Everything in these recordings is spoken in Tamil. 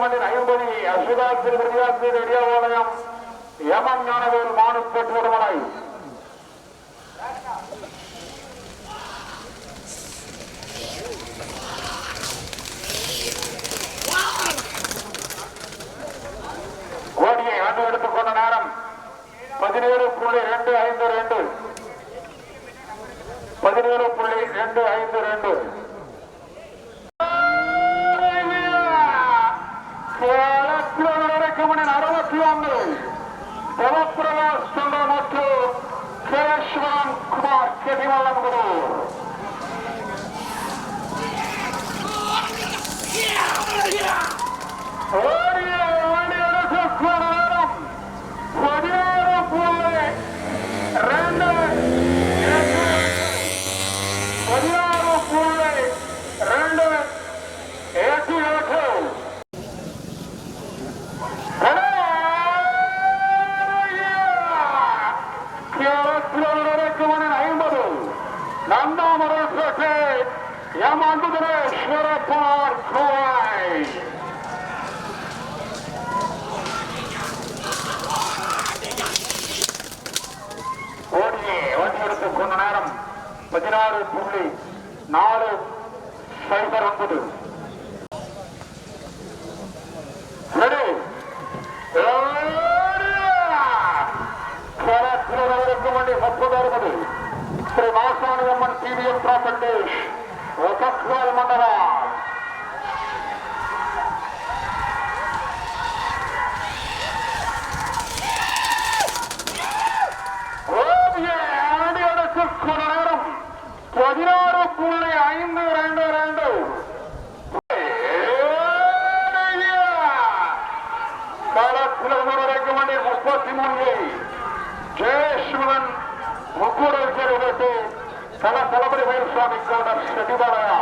மண்ணின் ஐம்பது அசுதாசிரி விருதாசிரி ரெடியாபாளையம் எமம் ஞானவேல் மானு பெற்றோர்மலை கோடியை ஆண்டு எடுத்துக் கொண்ட நேரம் பதினேழு புள்ளி ரெண்டு ஐந்து ரெண்டு. பதினேழு புள்ளி ரெண்டு ஐந்து ரெண்டு. ಕಿಲೋಮೀಟರ್ ಅರವತ್ತೊಂದು ಪದಪ್ರವಾಸ ಚಂದ್ರ ಮತ್ತು ಕೇಶವನ್ ಕುಮಾರ್ ಕೆಟಿಮಲ್ಲನವರು Oh! பதினாறு புள்ளி நாலு சைபர் ஒன்பது ரெடி களத்திற்கு வண்டி முப்பது அறுபது ஸ்ரீ மாசாணி அம்மன் டிவிஎம் ப்ராப்பர்டேஷ் ஒத்தக்வால் மண்டலம் ஓவிய அடி அடுக்கு நேரம் பதினாறு புள்ளி ஐந்து ரெண்டு ரெண்டு காலத்தில் வரைக்கும் மணி முப்பத்தி மூணு ஜெயசுவன் முக்கூடல் செருவட்டு கல தளபதி வயசுவாமி கவுண்டர் செட்டிபாளையா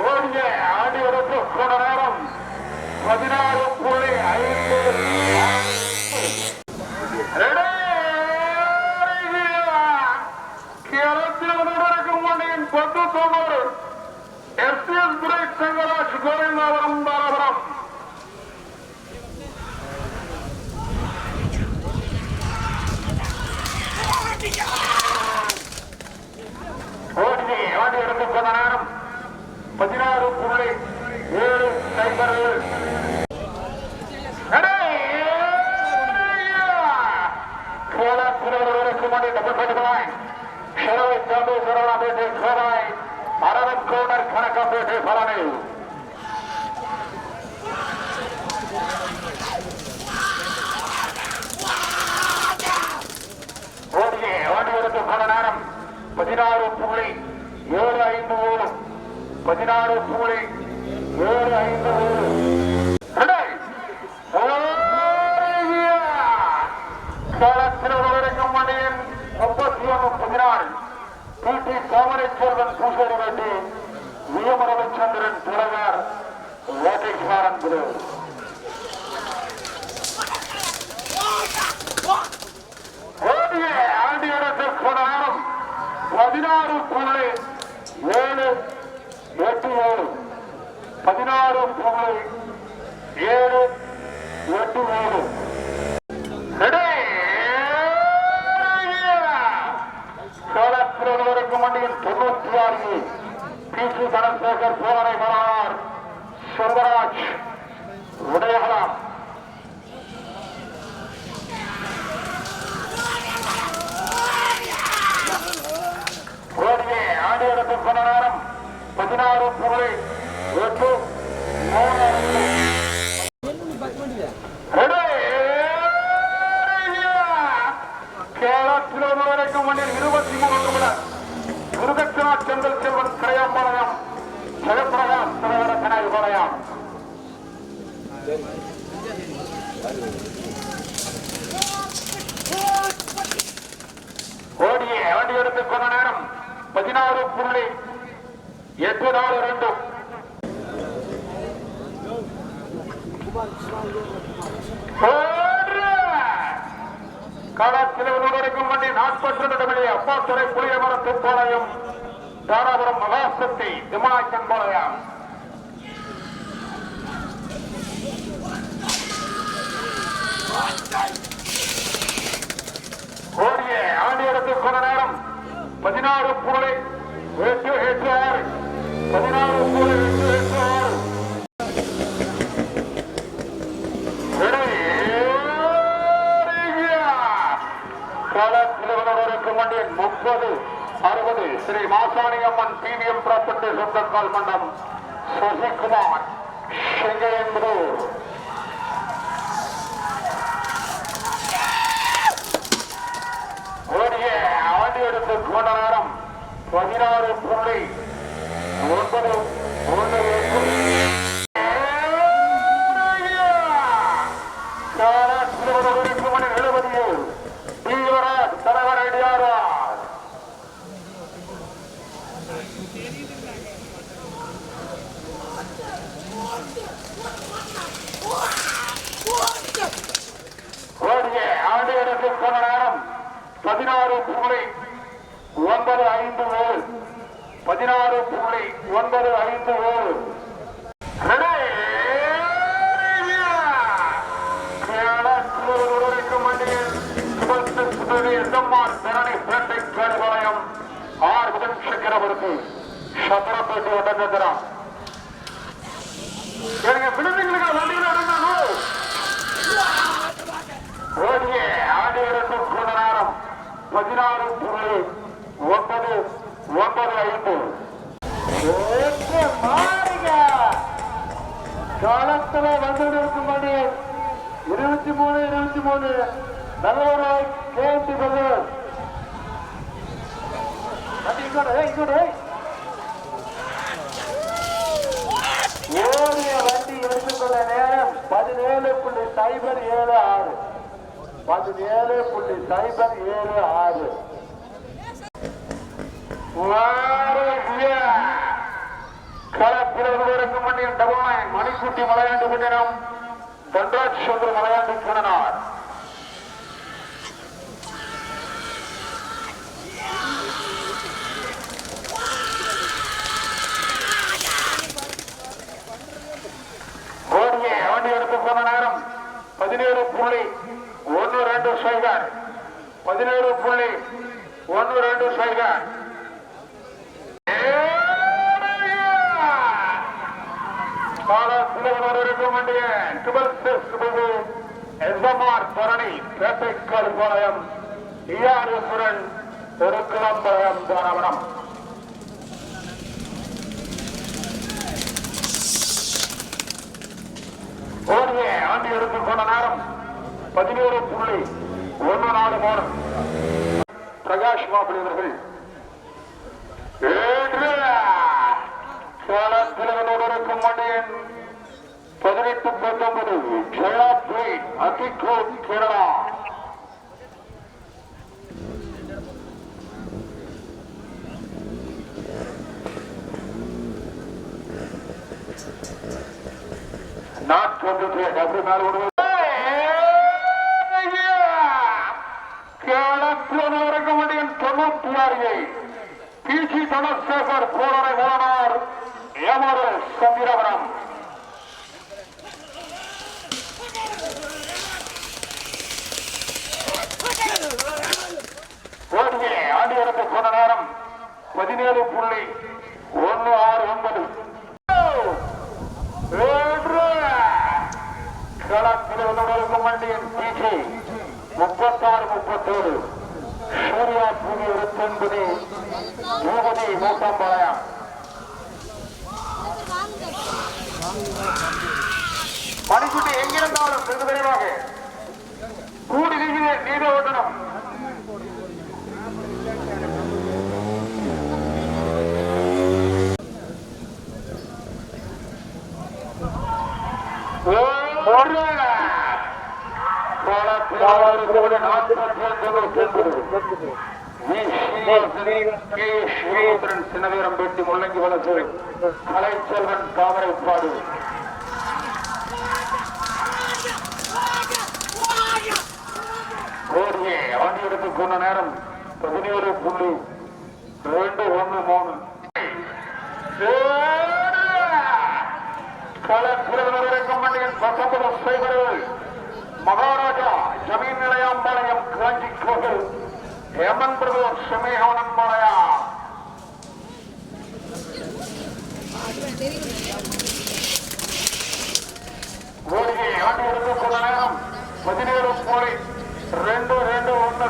ஓடிய ஆடி எடுத்து கொண்ட நேரம் பதினாறு புள்ளி ஐந்து கேரளத்தில் மண்ணின் பத்து தொண்ணூறு எஸ்எஸ் பிரேக் செங்கராஜ் கோவிந்தாபுரம் பாலபுரம் ஓடியை ஆடி எடுத்து கொண்ட நேரம் பதினாறு புள்ளி ஏழு சைபர் ஏழு அரவிந்த் கவுண்டர் கணக்கப்பேட்டை பழனி ஓடியே ஓடி எடுத்து பல நேரம் பதினாறு புள்ளி ஏழு ஐந்து ஏழு பதினாறு புள்ளி ஏழு ஐந்து ஏழு சேலத்தில் மணியின் முப்பத்தி ஒன்று பதினாறு. பிடி கோமரேஸ்வரன் பூசரி வேண்டி வியமரவிச்சந்திரன் தலைவர் வேட்டைக்காரன் குரு. ஓடிய. பதினாறு புள்ளி ஏழு எட்டு ஏழு. பதினாறு புள்ளி ஏழு எட்டு ஏழு. சோழத்திற்கு மண்டியில் தொண்ணூத்தி ஆறு பி. சி. தனசேகர் சோழனை மலர். சுந்தராஜ் உதயகலாம் கோடியே ஆண்டு நேரம் பதினாறு புள்ளி எட்டு வரைக்கும் மண்ணில் இருபத்தி செந்தல் செல்வன் தலைவர ஓடியே வண்டி எடுத்து கொண்ட நேரம். பதினாறு புள்ளி எட்டு நாலு ரெண்டு. களத்தில் வரைக்கும் வண்டி நாற்பத்தி ரெண்டு அப்பா துறை புளியமரத்து பாளையம் தாராபுரம் மகாசக்தி திமாச்சன் பாளையம். ஓடிய ஆண்டியடத்தில் கொண்ட நேரம். பதினாறு புள்ளி எட்டு எட்டு ஆறு பதினாறு புள்ளி எட்டு எட்டு ஆறு முப்பது அறுபது. ஸ்ரீ மாசாணி அம்மன் பிவிஎம் ப்ராப்பர்ட்டி சொந்தக்கால் மண்டம் சசிகுமார் செங்கையன்பூர் ஓடிய எடுத்து கொண்ட நேரம் பதினாறு புள்ளி ஒன்பது ஓடிய ஆண்டு நேரம் பதினாறு புள்ளி ஒன்பது ஐந்து ஏழு பதினாறு புள்ளி ஒன்பது ஐந்து ஏழு சக்கரவர்த்தி சத்திரப்பேட்டை ஒட்டஞ்சந்திரம் எனக்கு விடுதிகளுக்கு வண்டியில் நடந்தாலும் ஓடிய ஆண்டியரசு நேரம் பதினாறு புள்ளி ஒன்பது ஒன்பது ஐந்து. மாறுங்க காலத்துல வந்து இருக்கும்படி இருபத்தி மூணு இருபத்தி மூணு. நல்லவராய் கேட்டு பிரதர் இங்கோட இங்கோட ஓடிய வண்டி எடுத்துக்கொள்ள நேரம் பதினேழு புள்ளி சைபர் ஏழு ஆறு. பதினேழு புள்ளி சைபர் ஏழு ஆறு. களப்பிறகு மண்ணின் டபாய் மணிக்குட்டி மலையாண்டு பட்டினம் தன்ராஜ் சந்திர மலையாண்டு கொண்டனார் ஓடிய வண்டி எடுத்து போன நேரம் பதினேழு புள்ளி ஒன்னு ரெண்டு சைகர் பதினேழு புள்ளி ஒன்னு ரெண்டு சைகர் பரணி பேட்டைக்காடு பாளையம் ஈயாரசுரன் திருக்குளம்பலம் தானவனம். ஓடிய ஆண்டு எடுத்துக் நேரம் பதினேழு புள்ளி ஒன்று நாலு மூணு பிரகாஷ் மாப்பிள்ளை அவர்கள். களத்தில் ಕಮಾಂಡೆಂಟ್ ಪದಿನೆಂಟು ಪ್ರಥಮರು ಜಯ ಜೈ ಅತಿಕ್ರೋಧ್ ಕೇರಳ ನಾಟ್ ಕಂಪ್ಯೂಟರ್ ಡಬ್ಲ್ಯೂ ನಾಲ್ಕು ஏமாறு ஓடிய ஆண்டியருக்கு சொன்ன நேரம் பதினேழு புள்ளி ஒன்னு ஆறு ஒன்பது. களத்தில் உள்ளவர்களுக்கு மண்டியின் பிஜி முப்பத்தாறு முப்பத்தேழு. சூர்யா பூமி இருபத்தொன்பது பூபதி மூட்டம்பாளையம் மணிக்குட்டி எங்கிருந்தாலும் வெகு விரைவாக. கூடி நீதியை நீதி ஓட்டணும் சின்னவீரம்பேட்டி முள்ளங்கி வளர்ச்சி கலைச்செல்வன் தாமரைப்பாடு கோடியே ஆண்டியருக்கு போன நேரம் பதினேழு புள்ளி ரெண்டு ஒன்று மூணு. களப்பிரதமர் மண்டியின் பத்தொன்பது சைபர்கள் மகாராஜா ஜமீன் நிலையாம்பாளையம் காஞ்சி கோவில் ஹேமன் பிரபு சுமேகவனம் பாளையம் ஓடியை ஆண்டு எடுத்து கொண்ட நேரம் பதினேழு போரை ரெண்டு ரெண்டு ஒன்று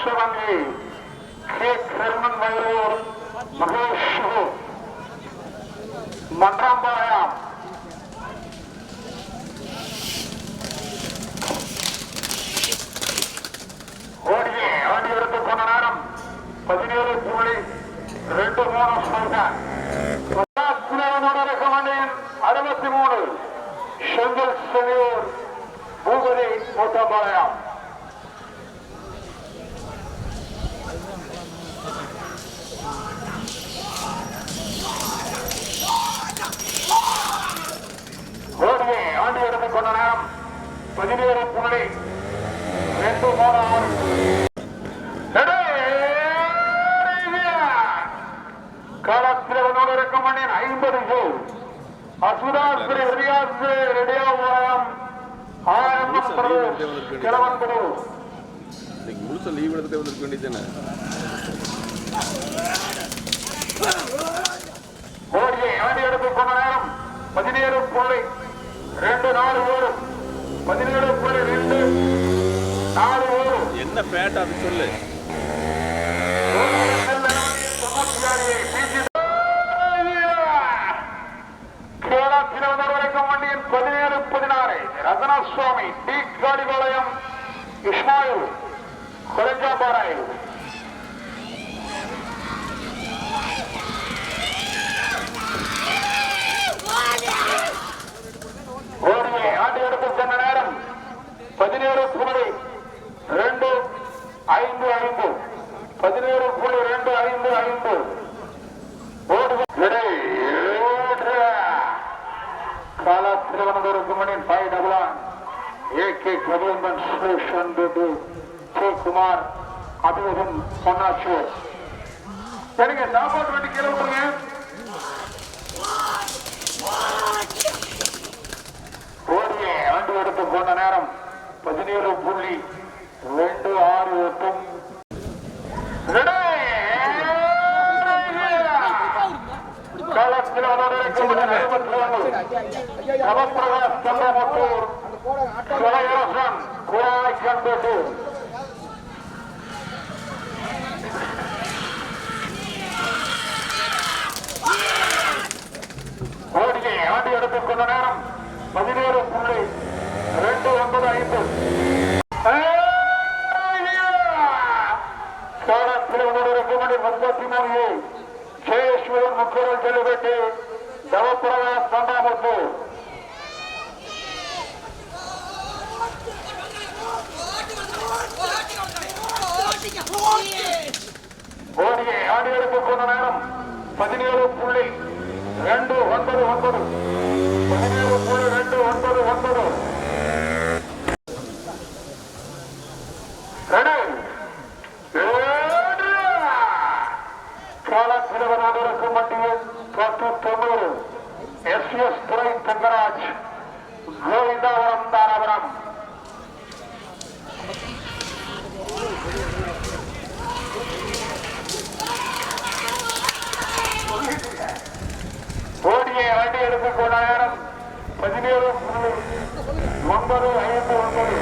சிவங்கி அறுபத்தி மூணு செங்கல் செவியூர் பூபதி மூத்தம்பாளையம் கொண்ட நேரம் பதினேழு புள்ளி ரெண்டு மூணு ஆறு. காலத்தில் இருக்கும் மண்ணின் ஐம்பது கோல் அசுதாஸ்ரீ ரியாஸ் ரெடியாபாயம் ஆயிரம் கிழவன் குரு இன்னைக்கு முழுசா லீவ் எடுத்துட்டு வந்திருக்க வேண்டியதானே ஓடியை ஆண்டி எடுத்துக் கொண்ட நேரம் பதினேழு புள்ளி ரெண்டு நாலு ஏழு பதினேழு புள்ளி ரெண்டு. நாலு ஏழு என்ன பேட் அது சொல்லு. பதினேழு பதினாறு ரத்னசுவாமி டி. காடிபாளையம் இஸ்மாயில் கொலஞ்சாபாராய் ஓடியை ஆண்டு எடுத்து சென்ற நேரம் பதினேழு புள்ளி ரெண்டு ஐந்து ஐந்து. பதினேழு புள்ளி ரெண்டு ஐந்து ஐந்து. கால திருவனந்தபுரம் மணியின் ஃபைவ் டபுள் ஏ கே கவியம்பன் சுரேஷன் ரெட்டி கே குமார் அபிவதன் பொன்னாச்சூர் சரிங்க சாப்பாட்டு வண்டி கீழே விட்டுருங்க. ஓடிய வண்டி எடுத்து போன நேரம் பதினேழு புள்ளி ரெண்டு ஆறு எட்டும். களத்தில் நவப்பிரகாஷ் சந்திரமுத்தூர். சிலையரசன் குழாய் கண்டது ஓடியை ஆண்டி எடுத்துக் கொண்ட நேரம் பதினேழு புள்ளி ரெண்டு ஒன்பது ஐந்து முப்பத்தி மூணு ஜெயேஸ்வரன் முக்கரல் செல்லுபட்டு நவப்பிரகாஷ் சந்திரமுத்தூர் ஓடியை ஆடி எடுத்துக் கொண்ட நேரம் பதினேழு புள்ளி ரெண்டு ஒன்பது ஒன்பது பதினேழு புள்ளி ரெண்டு ஒன்பது ஒன்பது ரெடி காலத்திலவனோடு இருக்கும் மட்டியில் பத்து தொண்ணூறு எஸ் எஸ் துறை தங்கராஜ் கோவிந்தாவரம் தாராபுரம் ஓடிய வண்டி எடுத்துக் கொண்ட நேரம் பதினேழு புள்ளி ஒன்பது ஐந்து ஒன்பது